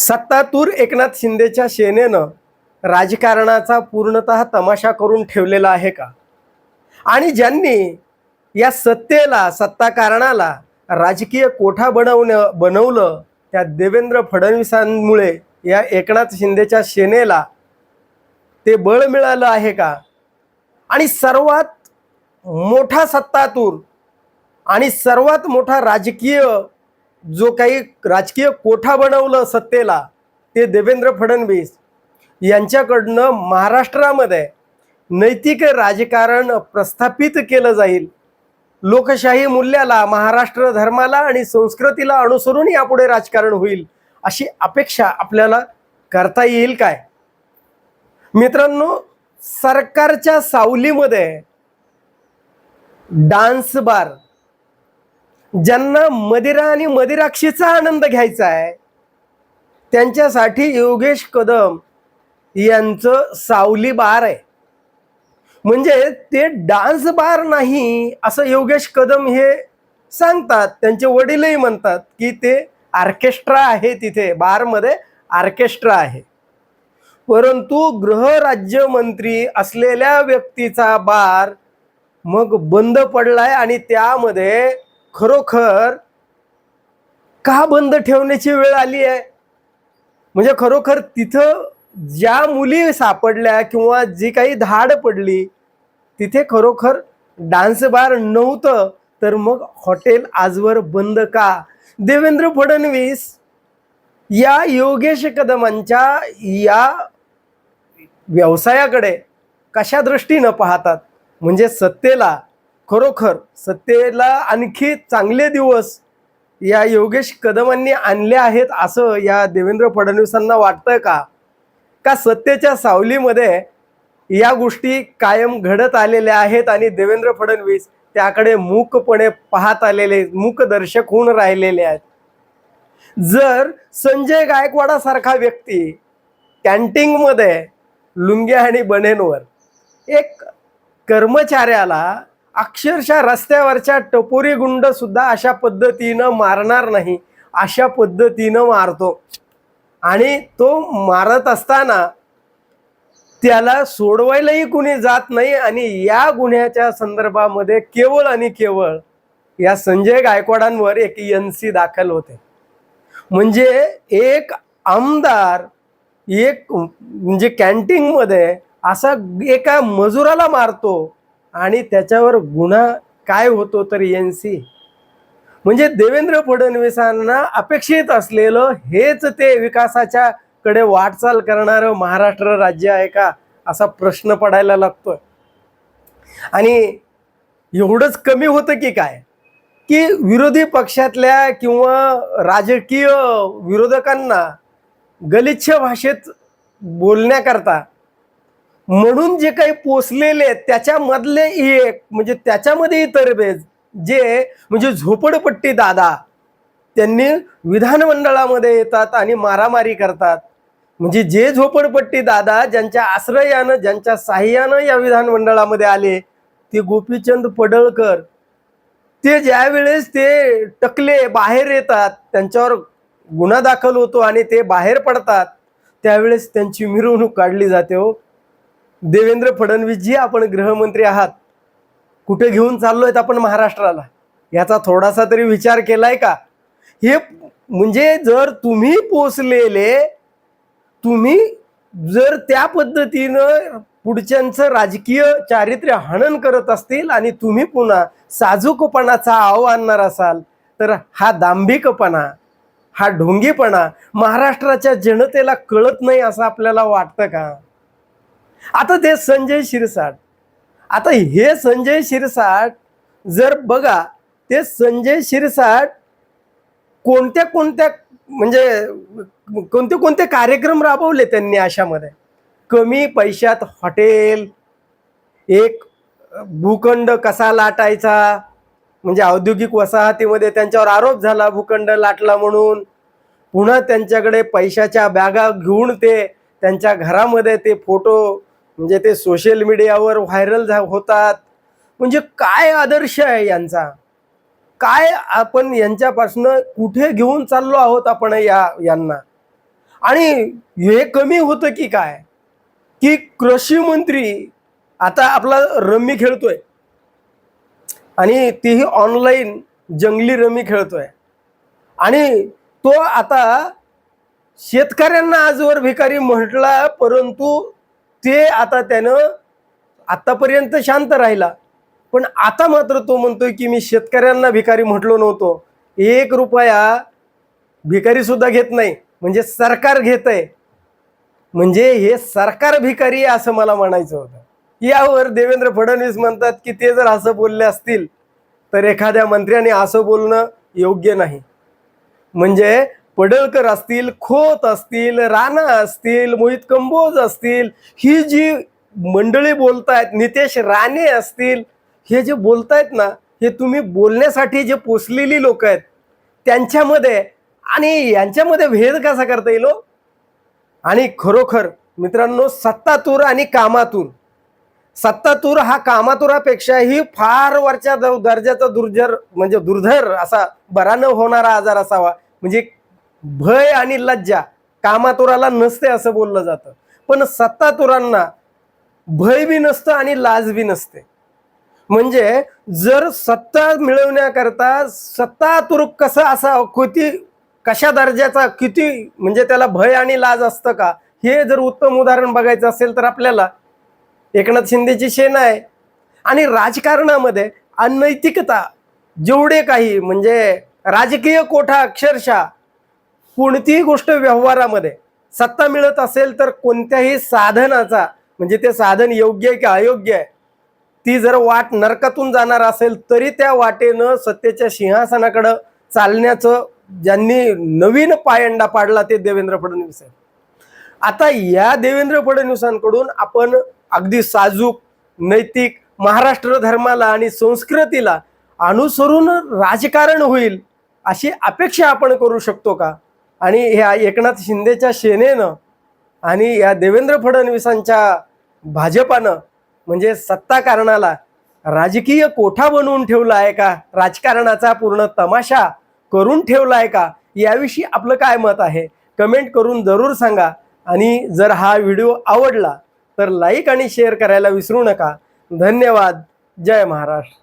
सत्तातूर एकनाथ शिंदेच्या सेनेनं राजकारणाचा पूर्णतः तमाशा करून ठेवलेला आहे का? आणि ज्यांनी या सत्तेला सत्ताकारणाला राजकीय कोठा बनवणं बनवलं त्या देवेंद्र फडणवीसांमुळे या एकनाथ शिंदेच्या सेनेला ते बळ मिळालं आहे का? आणि सर्वात मोठा सत्तातूर आणि सर्वात मोठा राजकीय जो काही राजकीय कोठा बनवलं सत्तेला ते देवेंद्र फडणवीस यांच्याकडनं महाराष्ट्रामध्ये नैतिक राजकारण प्रस्थापित केलं जाईल. लोकशाही मूल्याला महाराष्ट्र धर्माला आणि संस्कृतीला अनुसरून यापुढे राजकारण होईल अशी अपेक्षा आपल्याला करता येईल काय? मित्रांनो सरकारच्या सावलीमध्ये डान्स बार ज्यांना मदिरा आणि मदिराक्षीचा आनंद घ्यायचा आहे त्यांच्यासाठी योगेश कदम यांचं सावली बार आहे. म्हणजे ते डान्स बार नाही असं योगेश कदम हे सांगतात. त्यांचे वडीलही म्हणतात की ते ऑर्केस्ट्रा आहे तिथे बारमध्ये ऑर्केस्ट्रा आहे. परंतु गृहराज्यमंत्री असलेल्या व्यक्तीचा बार मग बंद पडलाय आणि त्यामध्ये खरोखर का बंद ठेवण्याची वेळ आली आहे? म्हणजे खरोखर तिथं ज्या मुली सापडल्या किंवा जी काही धाड पडली तिथे खरोखर डान्स बार नव्हतं तर मग हॉटेल आजवर बंद का? देवेंद्र फडणवीस या योगेश कदमांच्या या व्यवसायाकडे कशा दृष्टीनं पाहतात? म्हणजे सत्तेला खरोखर सत्तेला आणखी चांगले दिवस या योगेश कदमांनी आणले आहेत असं या देवेंद्र फडणवीसांना वाटतं का? का सत्तेच्या सावलीमध्ये या गोष्टी कायम घडत आलेल्या आहेत आणि देवेंद्र फडणवीस त्याकडे मूकपणे पाहत आलेले मूकदर्शक होऊन राहिलेले आहेत? जर संजय गायकवाडासारखा व्यक्ती कॅन्टीनमध्ये लुंग्या आणि बनेनवर एक कर्मचाऱ्याला अक्षरशः रस्त्यावरच्या टपोरी गुंड सुद्धा अशा पद्धतीनं मारणार नाही अशा पद्धतीनं मारतो. आणि तो मारत असताना त्याला सोडवायलाही कुणी जात नाही आणि या गुन्ह्याच्या संदर्भामध्ये केवळ आणि केवळ या संजय गायकवाडांवर एक एन सी दाखल होते. म्हणजे एक आमदार एक म्हणजे कॅन्टीनमध्ये असा एका मजुराला मारतो आणि त्याच्यावर गुन्हा काय होतो तर एन सी म्हणजे देवेंद्र फडणवीसांना अपेक्षित असलेलं हेच ते विकासाच्या कडे वाटचाल करणारं महाराष्ट्र राज्य आहे का असा प्रश्न पडायला लागतोय. आणि एवढंच कमी होतं की काय? की विरोधी पक्षातल्या किंवा राजकीय विरोधकांना गलिच्छ भाषेत बोलण्याकरता म्हणून जे काही पोचलेले आहेत त्याच्यामधले एक म्हणजे त्याच्यामध्येही तरबेज जे म्हणजे झोपडपट्टी दादा त्यांनी विधानमंडळामध्ये येतात आणि मारामारी करतात. म्हणजे जे झोपडपट्टी दादा ज्यांच्या आश्रयानं ज्यांच्या साह्यानं या विधानमंडळामध्ये आले ते गोपीचंद पडळकर ते ज्यावेळेस ते टकले बाहेर येतात त्यांच्यावर गुन्हा दाखल होतो आणि ते बाहेर पडतात त्यावेळेस त्यांची मिरवणूक काढली जाते हो. देवेंद्र फडणवीस जी आपण गृहमंत्री आहात. कुठे घेऊन चाललोय आपण महाराष्ट्राला? याचा थोडासा तरी विचार केलाय का? हे म्हणजे जर तुम्ही पोचलेले तुम्ही जर त्या पद्धतीनं पुढच्यांचं राजकीय चारित्र्य हनन करत असतील आणि तुम्ही पुन्हा साजूकपणाचा आव आणणार असाल तर हा दांभिकपणा हा ढोंगीपणा महाराष्ट्राच्या जनतेला कळत नाही असं आपल्याला वाटतं का? आता ते संजय शिरसाट. आता हे संजय शिरसाट जर बघा ते संजय शिरसाट कोणत्या कोणत्या म्हणजे कोणते कोणते कार्यक्रम राबवले त्यांनी अशामध्ये कमी पैशात हॉटेल एक भूखंड कसा लाटायचा म्हणजे औद्योगिक वसाहतीमध्ये त्यांच्यावर आरोप झाला भूखंड लाटला म्हणून. पुन्हा त्यांच्याकडे पैशाच्या बॅगा घेऊन ते त्यांच्या घरामध्ये ते फोटो म्हणजे ते सोशल मीडियावर व्हायरल झा होतात. म्हणजे काय आदर्श आहे यांचा? काय आपण यांच्यापासून कुठे घेऊन चाललो आहोत आपण या यांना? आणि हे कमी होतं की काय? की कृषी मंत्री आता आपला रम्मी खेळतोय. आणि तीही ऑनलाईन जंगली रमी खेळतोय. आणि तो आता शेतकऱ्यांना आजवर भिकारी म्हटला परंतु ते आता त्यानं आतापर्यंत शांत राहिला. पण आता मात्र तो म्हणतोय की मी शेतकऱ्यांना भिकारी म्हटलो नव्हतो. एक रुपया भिकारी सुद्धा घेत नाही. म्हणजे सरकार घेत आहे म्हणजे हे सरकार भिकारी असं मला म्हणायचं होतं. यावर देवेंद्र फडणवीस म्हणतात की ते जर असं बोलले असतील तर एखाद्या मंत्र्याने असं बोलणं योग्य नाही. म्हणजे पडळकर असतील खोत असतील राणा असतील मोहित कंबोज असतील ही जी मंडळी बोलतायत नितेश राणे असतील हे जे बोलतायत ना हे तुम्ही बोलण्यासाठी जे पोचलेली लोक आहेत त्यांच्यामध्ये आणि यांच्यामध्ये भेद कसा करता येईल हो? आणि खरोखर मित्रांनो सत्तातूर आणि कामातूर सत्तातूर हा कामातुरापेक्षाही फार वरच्या द- दर्जाचा दुर्जर म्हणजे दुर्धर असा बरा न होणारा आजार असावा म्हणजे भय आणि लज्जा कामातुराला नसते असं बोललं जातं. पण सत्तातुरांना भय बी नसतं आणि लाज बी नसते. म्हणजे जर सत्ता मिळवण्याकरता सत्तातुर कसा असा किती कशा दर्जाचा किती म्हणजे त्याला भय आणि लाज असतं का? हे जर उत्तम उदाहरण बघायचं असेल तर आपल्याला एकनाथ शिंदेची सेना आहे. आणि राजकारणामध्ये अनैतिकता जेवढे काही म्हणजे राजकीय कोठा अक्षरशः कोणतीही गोष्ट व्यवहारामध्ये सत्ता मिळत असेल तर कोणत्याही साधनाचा म्हणजे ते साधन योग्य आहे की अयोग्य आहे ती जर वाट नरकातून जाणार असेल तरी त्या वाटेनं सत्तेच्या सिंहासनाकडं चालण्याचं ज्यांनी नवीन पायंडा पाडला ते देवेंद्र फडणवीस आहेत. आता या देवेंद्र फडणवीसांकडून आपण अगदी साजूक नैतिक महाराष्ट्र धर्माला आणि संस्कृतीला अनुसरून राजकारण होईल अशी अपेक्षा आपण करू शकतो का? आणि ह्या एकनाथ शिंदेच्या सेनेनं आणि या देवेंद्र फडणवीसांच्या भाजपानं म्हणजे सत्ताकारणाला राजकीय कोठा बनवून ठेवला आहे का? राजकारणाचा पूर्ण तमाशा करून ठेवला आहे का? याविषयी आपलं काय मत आहे? कमेंट करून जरूर सांगा. आणि जर हा व्हिडिओ आवडला तर लाईक आणि शेअर करायला विसरू नका. धन्यवाद. जय महाराष्ट्र.